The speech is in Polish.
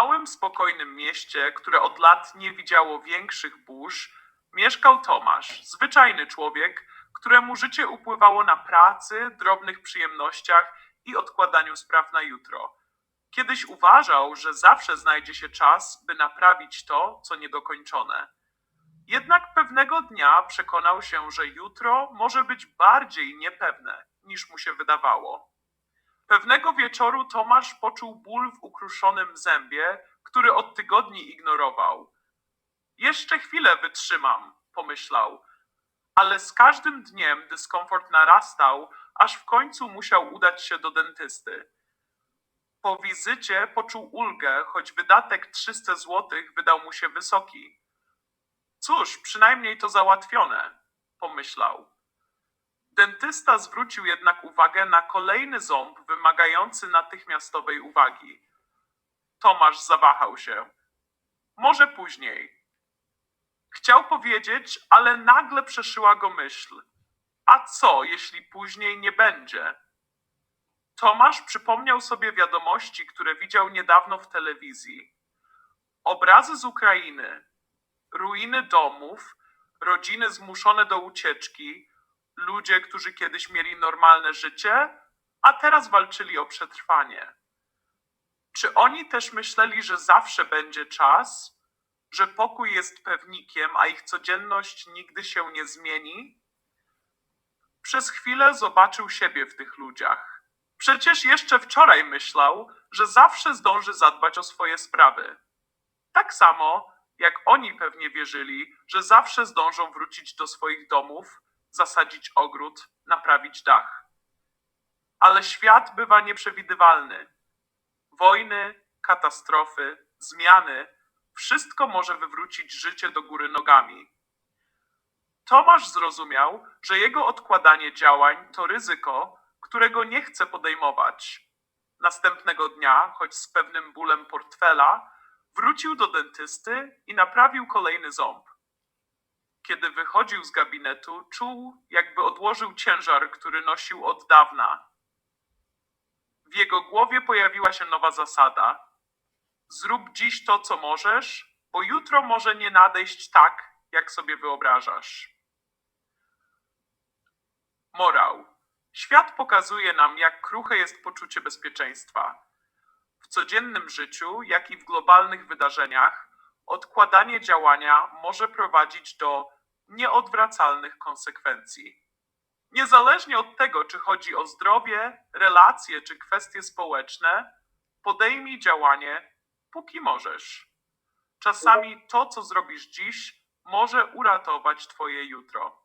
małym, spokojnym mieście, które od lat nie widziało większych burz, mieszkał Tomasz, zwyczajny człowiek, któremu życie upływało na pracy, drobnych przyjemnościach i odkładaniu spraw na jutro. Kiedyś uważał, że zawsze znajdzie się czas, by naprawić to, co niedokończone. Jednak pewnego dnia przekonał się, że jutro może być bardziej niepewne, niż mu się wydawało. Pewnego wieczoru Tomasz poczuł ból w ukruszonym zębie, który od tygodni ignorował. Jeszcze chwilę wytrzymam, pomyślał, ale z każdym dniem dyskomfort narastał, aż w końcu musiał udać się do dentysty. Po wizycie poczuł ulgę, choć wydatek 300 zł wydał mu się wysoki. Cóż, przynajmniej to załatwione, pomyślał. Dentysta zwrócił jednak uwagę na kolejny ząb wymagający natychmiastowej uwagi. Tomasz zawahał się. Może później. Chciał powiedzieć, ale nagle przeszyła go myśl. A co, jeśli później nie będzie? Tomasz przypomniał sobie wiadomości, które widział niedawno w telewizji. Obrazy z Ukrainy, ruiny domów, rodziny zmuszone do ucieczki, ludzie, którzy kiedyś mieli normalne życie, a teraz walczyli o przetrwanie. Czy oni też myśleli, że zawsze będzie czas, że pokój jest pewnikiem, a ich codzienność nigdy się nie zmieni? Przez chwilę zobaczył siebie w tych ludziach. Przecież jeszcze wczoraj myślał, że zawsze zdąży zadbać o swoje sprawy. Tak samo, jak oni pewnie wierzyli, że zawsze zdążą wrócić do swoich domów, zasadzić ogród, naprawić dach. Ale świat bywa nieprzewidywalny. Wojny, katastrofy, zmiany wszystko może wywrócić życie do góry nogami. Tomasz zrozumiał, że jego odkładanie działań to ryzyko, którego nie chce podejmować. Następnego dnia, choć z pewnym bólem portfela, wrócił do dentysty i naprawił kolejny ząb. Kiedy wychodził z gabinetu, czuł, jakby odłożył ciężar, który nosił od dawna. W jego głowie pojawiła się nowa zasada. Zrób dziś to, co możesz, bo jutro może nie nadejść tak, jak sobie wyobrażasz. Morał. Świat pokazuje nam, jak kruche jest poczucie bezpieczeństwa. W codziennym życiu, jak i w globalnych wydarzeniach, odkładanie działania może prowadzić do nieodwracalnych konsekwencji. Niezależnie od tego, czy chodzi o zdrowie, relacje czy kwestie społeczne, podejmij działanie, póki możesz. Czasami to, co zrobisz dziś, może uratować Twoje jutro.